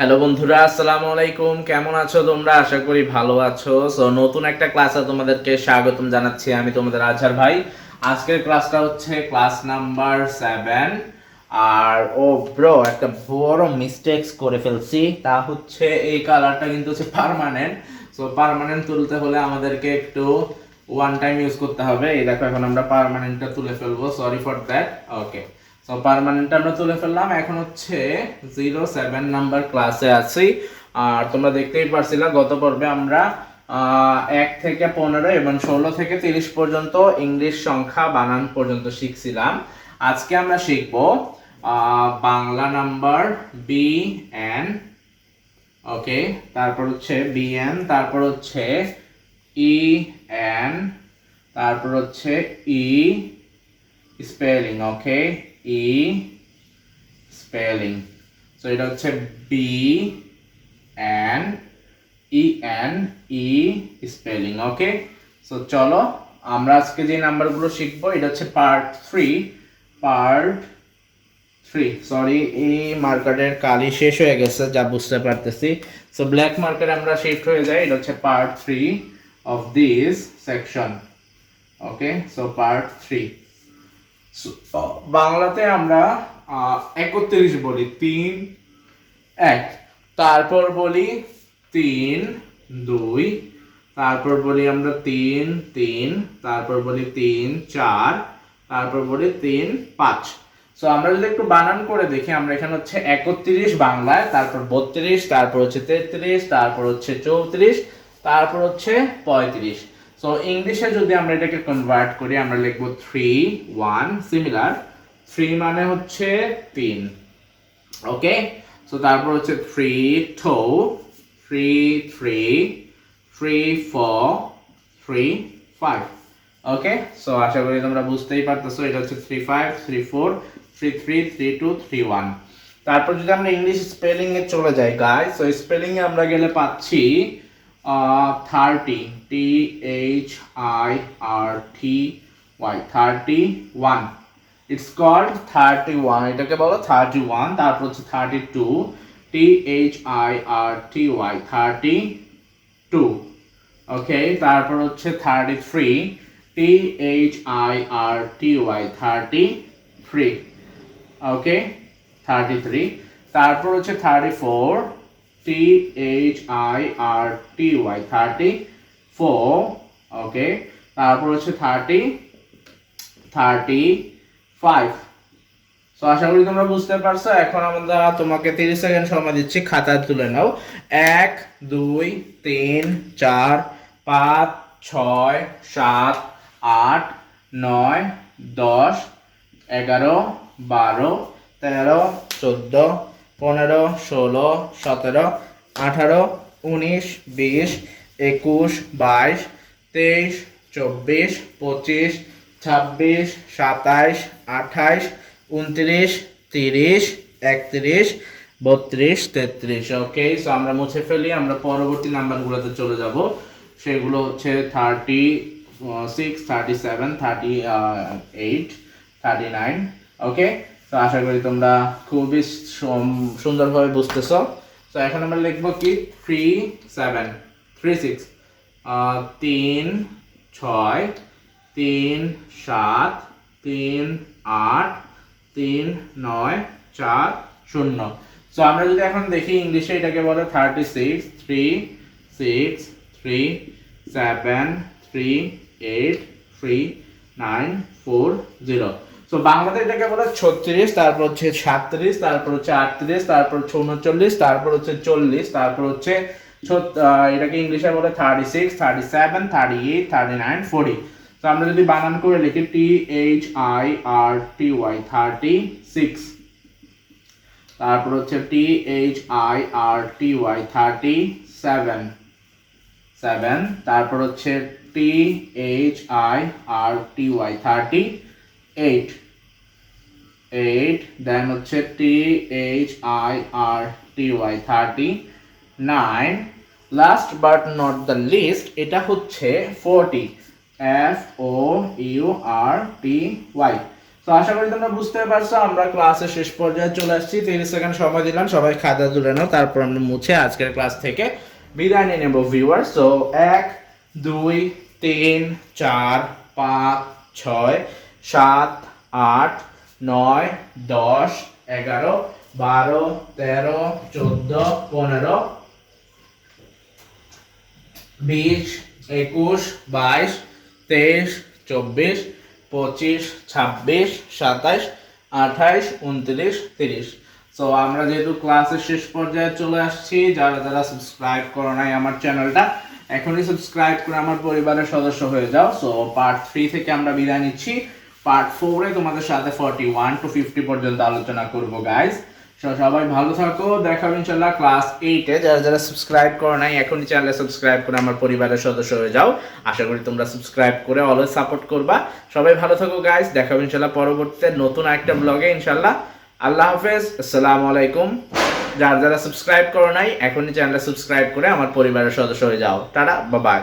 Hello বন্ধুরা, আসসালামু আলাইকুম। কেমন আছো তোমরা? আশা করি ভালো আছো। সো নতুন একটা ক্লাসে তোমাদেরকে স্বাগতম জানাচ্ছি আমি তোমাদের আজহার ভাই। আজকের ক্লাসটা হচ্ছে ক্লাস নাম্বার সেভেন আর, ও ব্রো একটা বড় মিস্টেক্স করে ফেলছি। তা হচ্ছে এই কালারটা কিন্তু হচ্ছে পার্মানেন্ট সো পার্মানেন্ট তুলতে হলে আমাদেরকে একটু ওয়ান টাইম ইউজ করতে হবে। এই দেখো, এখন আমরা পার্মানেন্টটা তুলে ফেলব। Sorry for that okay so permanent আমরা তুলে ফেললাম। এখন হচ্ছে জিরো সেভেন নাম্বার ক্লাসে আছি। আর তোমরা দেখতেই পারছিলা, গত পর্বে আমরা এক থেকে পনেরো এবং ষোলো থেকে তিরিশ পর্যন্ত ইংলিশ সংখ্যা বানান পর্যন্ত শিখছিলাম। আজকে আমরা শিখব Bangla number B N okay? তারপর হচ্ছে বি এন তারপর হচ্ছে ই এন তারপর হচ্ছে E spelling okay? E spelling so এটা হচ্ছে B N E N E spelling okay so চলো, আমরা আজকে যে নাম্বারগুলো শিখব, এটা হচ্ছে part three part three sorry এই মার্কারের কালি শেষ হয়ে গেছে, যা বুঝতে পারতেছি। সো ব্ল্যাক মার্কারে আমরা শিফট হয়ে যাই, এটা হচ্ছে part three of this section okay so part three বাংলাতে আমরা একত্রিশ বলি, তিন, এক। তারপর বলি তিন, দুই। তারপর বলি আমরা তিন তিন। তারপর বলি তিন, চার। তারপর বলি তিন, পাঁচ। সো আমরা যদি একটু বানান করে দেখি, আমরা এখানে হচ্ছে একত্রিশ বাংলায়, তারপর বত্রিশ, তারপর হচ্ছে তেত্রিশ, তারপর হচ্ছে চৌত্রিশ, তারপর হচ্ছে পঁয়ত্রিশ। সো ইংলিশে যদি আমরা এটাকে কনভার্ট করি, আমরা লিখব থ্রি ওয়ান সিমিলার থ্রি মানে হচ্ছে তিন। ওকে সো তারপর হচ্ছে three two three three three four three five okay so আশা করি তোমরা বুঝতেই পারতেছো, এটা হচ্ছে three five three four three three three two three one তারপর যদি আমরা ইংলিশ স্পেলিং এ চলে যাই গাই সো স্পেলিং এ আমরা গেলে পাচ্ছি thirty T H I R T Y thirty one it's called thirty one এটাকে বলো থার্টি ওয়ান তারপর হচ্ছে thirty two T H I R T Y thirty two okay তারপর হচ্ছে thirty three T H I R T Y thirty three okay thirty three তারপর হচ্ছে thirty four T H I R T Y thirty four okay তারপর হচ্ছে thirty thirty five তো আশা করি তোমরা বুঝতে পারছ। এখন আমরা তোমাকে তিরিশ সেকেন্ড সময় দিচ্ছি। খাতায় তুলে নাও। এক, দুই, তিন, চার, পাঁচ, ছয়, সাত, আট, নয়, দশ, এগারো, বারো, তেরো, চোদ্দ পনেরো, ষোলো, সতেরো, আঠারো, উনিশ, বিশ, একুশ, বাইশ, তেইশ, চব্বিশ, পঁচিশ, ছাব্বিশ, সাতাইশ, আঠাইশ, উনত্রিশ, তিরিশ, একত্রিশ, বত্রিশ, তেত্রিশ। ওকে সো আমরা মুছে ফেলি, আমরা পরবর্তী নাম্বারগুলোতে চলে যাব। সেগুলো হচ্ছে thirty six thirty seven thirty eight thirty nine okay তো আশা করি তোমরা খুবই সুন্দরভাবে বুঝতেছো। তো এখন আমরা লিখব কি? থ্রি সেভেন থ্রি সিক্স তিন, ছয়, তিন, সাত, তিন, আট, তিন, নয়, চার, শূন্য। সো আমরা যদি এখন দেখি ইংলিশে এটাকে বলে thirty six three six three seven three eight three nine four zero so বাংলাতে এটাকে বলে ছত্রিশ, তারপর হচ্ছে সাতত্রিশ, তারপর হচ্ছে আটত্রিশ, তারপর হচ্ছে উনচল্লিশ, তারপর হচ্ছে চল্লিশ, তারপর হচ্ছে এটাকে ইংলিশে বলে thirty six thirty seven thirty eight thirty nine forty তো আমরা যদি বানান করে লিখি T H I R T Y thirty six তারপর হচ্ছে T H I R T Y thirty seven seven তারপর হচ্ছে T H I R T Y thirty eight eight then হচ্ছে T H I R T Y thirty nine last but not the least এটা হচ্ছে forty F O U R T Y তো আশা করি তোমরা বুঝতে পারছ, আমরা ক্লাসের শেষ পর্যায়ে চলে আসছি। তিরিশ সেকেন্ড সময় দিলাম, সবাই খাতা তুলে নাও, তারপর আমরা মুছে আজকের ক্লাস থেকে বিদায় নিয়ে নেব ভিউয়ার সো এক, দুই, তিন, চার, পাঁচ, ছয়, সাত, আট নয়, দশ, এগারো, বারো, তেরো, চোদ্দ, পনেরো, বিশ, একুশ, বাইশ, তেইশ, চব্বিশ, পঁচিশ, ছাব্বিশ সাতাশ আঠাইশ, উনত্রিশ, তিরিশ। তো আমরা যেহেতু ক্লাসের শেষ পর্যায়ে চলে আসছি, যারা যারা সাবস্ক্রাইব করো নাই আমার চ্যানেলটা এখনই সাবস্ক্রাইব করে আমার পরিবারের সদস্য হয়ে যাও। সো পার্ট থ্রি থেকে আমরা বিদায় নিচ্ছি। পার্ট ফোরে তোমাদের সাথে ফর্টি ওয়ান টু ফিফটি পর্যন্ত আলোচনা করব গাইজ সবাই ভালো থাকো, দেখা হবে ইনশাল্লাহ ক্লাস এইটে যারা যারা সাবস্ক্রাইব করো নাই, এখনই চ্যানেলে সাবস্ক্রাইব করে আমার পরিবারের সদস্য হয়ে যাও। আশা করি তোমরা সাবস্ক্রাইব করে অলওয়েজ সাপোর্ট করবা। সবাই ভালো থাকো গাইস দেখা হবে ইনশাল্লাহ পরবর্তীতে নতুন একটা ব্লগে ইনশাল্লাহ আল্লাহ হাফেজ। আসসালামু আলাইকুম। যারা যারা সাবস্ক্রাইব করো নাই, এখনই চ্যানেলে সাবস্ক্রাইব করে আমার পরিবারের সদস্য হয়ে যাও। তারা বা বাই